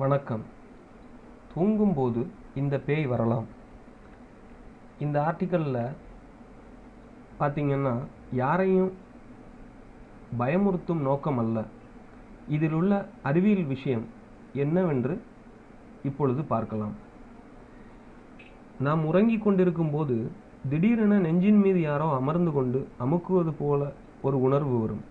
வணக்கம். தூங்கும்போது இந்த பேய் வரலாம். இந்த ஆர்டிக்கலில் பார்த்தீங்கன்னா யாரையும் பயமுறுத்தும் நோக்கம் அல்ல. இதில் உள்ள அறிவியல் விஷயம் என்னவென்று இப்பொழுது பார்க்கலாம். நாம் உறங்கிக் கொண்டிருக்கும் போது திடீரென நெஞ்சின் மீது யாரோ அமர்ந்து கொண்டு அமுக்குவது போல ஒரு உணர்வு வரும்.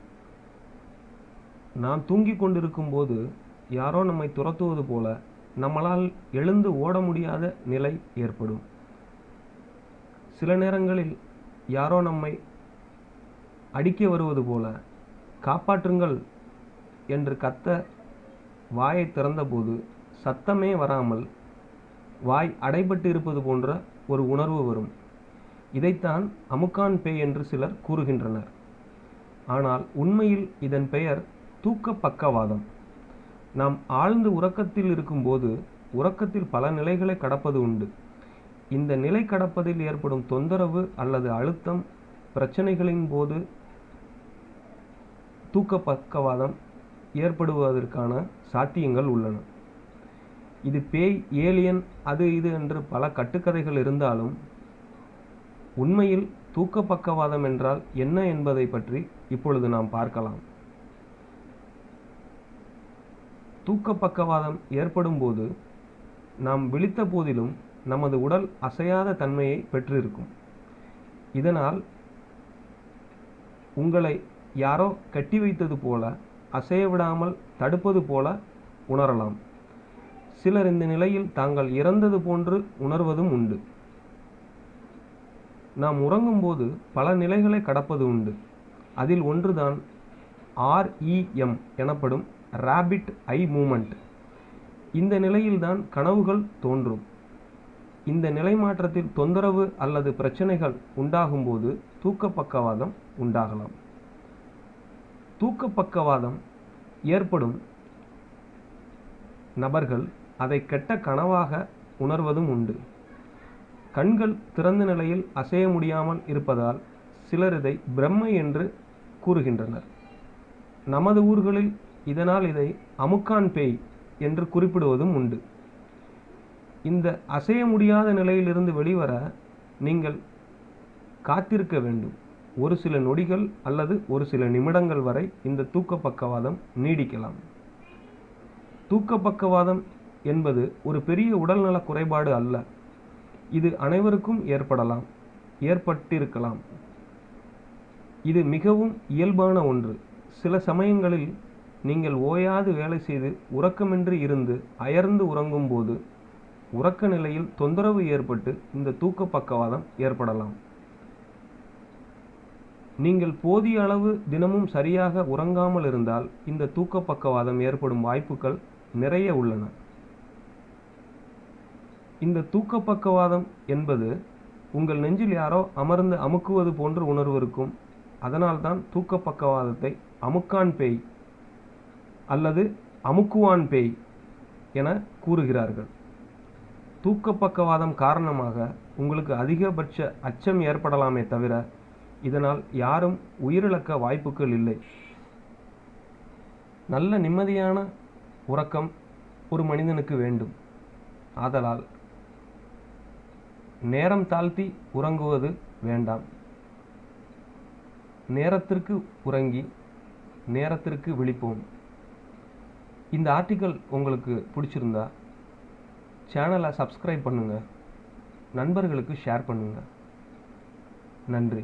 நாம் தூங்கிக் கொண்டிருக்கும் போது யாரோ நம்மை துரத்துவது போல நம்மளால் எழுந்து ஓட முடியாத நிலை ஏற்படும். சில நேரங்களில் யாரோ நம்மை அடிக்க வருவது போல காப்பாற்றுங்கள் என்று கத்த வாயை திறந்தபோது சத்தமே வராமல் வாய் அடைபட்டு இருப்பது போன்ற ஒரு உணர்வு வரும். இதைத்தான் அமுக்கான் பேய் என்று சிலர் கூறுகின்றனர். ஆனால் உண்மையில் இதன் பெயர் தூக்க பக்கவாதம். நாம் ஆழ்ந்து உறக்கத்தில் இருக்கும்போது உறக்கத்தில் பல நிலைகளை கடப்பது உண்டு. இந்த நிலை கடப்பதில் ஏற்படும் தொந்தரவு அல்லது அழுத்தம் பிரச்சனைகளின் போது தூக்க பக்கவாதம் ஏற்படுவதற்கான சாத்தியங்கள் உள்ளன. இது பேய் ஏலியன் அது இது என்று பல கட்டுக்கதைகள் இருந்தாலும் உண்மையில் தூக்க பக்கவாதம் என்றால் என்ன என்பதை பற்றி இப்பொழுது நாம் பார்க்கலாம். தூக்க பக்கவாதம் ஏற்படும் போது நாம் விழித்த போதிலும் நமது உடல் அசையாத தன்மையை பெற்றிருக்கும். இதனால் உங்களை யாரோ கட்டி வைத்தது போல அசைய விடாமல் தடுப்பது போல உணரலாம். சிலர் இந்த நிலையில் தாங்கள் இறந்தது போன்று உணர்வதும் உண்டு. நாம் உறங்கும்போது பல நிலைகளை கடப்பது உண்டு. அதில் ஒன்றுதான் ஆர்இஎம் எனப்படும் ரேபிட் ஐ மூமெண்ட் இந்த நிலையில்தான் கனவுகள் தோன்றும். இந்த நிலை மாற்றத்தில் தொந்தரவு அல்லது பிரச்சனைகள் உண்டாகும்போது தூக்க பக்கவாதம் உண்டாகலாம். தூக்க பக்கவாதம் ஏற்படும் நபர்கள் அதை கெட்ட கனவாக உணர்வதும் உண்டு. கண்கள் திறந்த நிலையில் அசைய முடியாமல் இருப்பதால் சிலர் இதை பிரம்மை என்று கூறுகின்றனர். நமது ஊர்களில் இதனால் இதை அமுக்கான் பேய் என்று குறிப்பிடுவதும் உண்டு. இந்த அசைய முடியாத நிலையிலிருந்து வெளிவர நீங்கள் காத்திருக்க வேண்டும். ஒரு சில நொடிகள் அல்லது ஒரு சில நிமிடங்கள் வரை இந்த தூக்க பக்கவாதம் நீடிக்கலாம். தூக்க பக்கவாதம் என்பது ஒரு பெரிய உடல்நல குறைபாடு அல்ல. இது அனைவருக்கும் ஏற்படலாம் ஏற்பட்டிருக்கலாம். இது மிகவும் இயல்பான ஒன்று. சில சமயங்களில் நீங்கள் ஓயாது வேலை செய்து உறக்கமின்றி இருந்து அயர்ந்து உறங்கும் போது உறக்க நிலையில் தொந்தரவு ஏற்பட்டு இந்த தூக்க பக்கவாதம் ஏற்படலாம். நீங்கள் போதிய அளவு தினமும் சரியாக உறங்காமல் இருந்தால் இந்த தூக்க பக்கவாதம் ஏற்படும் வாய்ப்புகள் நிறைய உள்ளன. இந்த தூக்க பக்கவாதம் என்பது உங்கள் நெஞ்சில் யாரோ அமர்ந்து அமுக்குவது போன்று உணர்வு இருக்கும். அதனால்தான் தூக்க பக்கவாதத்தை அமுக்கான் பேய் அல்லது அமுக்குவான் பேய் என கூறுகிறார்கள். தூக்க பக்கவாதம் காரணமாக உங்களுக்கு அதிகபட்ச அச்சம் ஏற்படலாமே தவிர இதனால் யாரும் உயிரிழக்க வாய்ப்புகள் இல்லை. நல்ல நிம்மதியான உறக்கம் ஒரு மனிதனுக்கு வேண்டும். ஆதலால் நேரம் தாழ்த்தி உறங்குவது வேண்டாம். நேரத்திற்கு உறங்கி நேரத்திற்கு விழிப்போம். இந்த ஆர்டிக்கல் உங்களுக்கு பிடிச்சிருந்தா சேனலை சப்ஸ்கிரைப் பண்ணுங்கள் நண்பர்களுக்கு ஷேர் பண்ணுங்கள் நன்றி.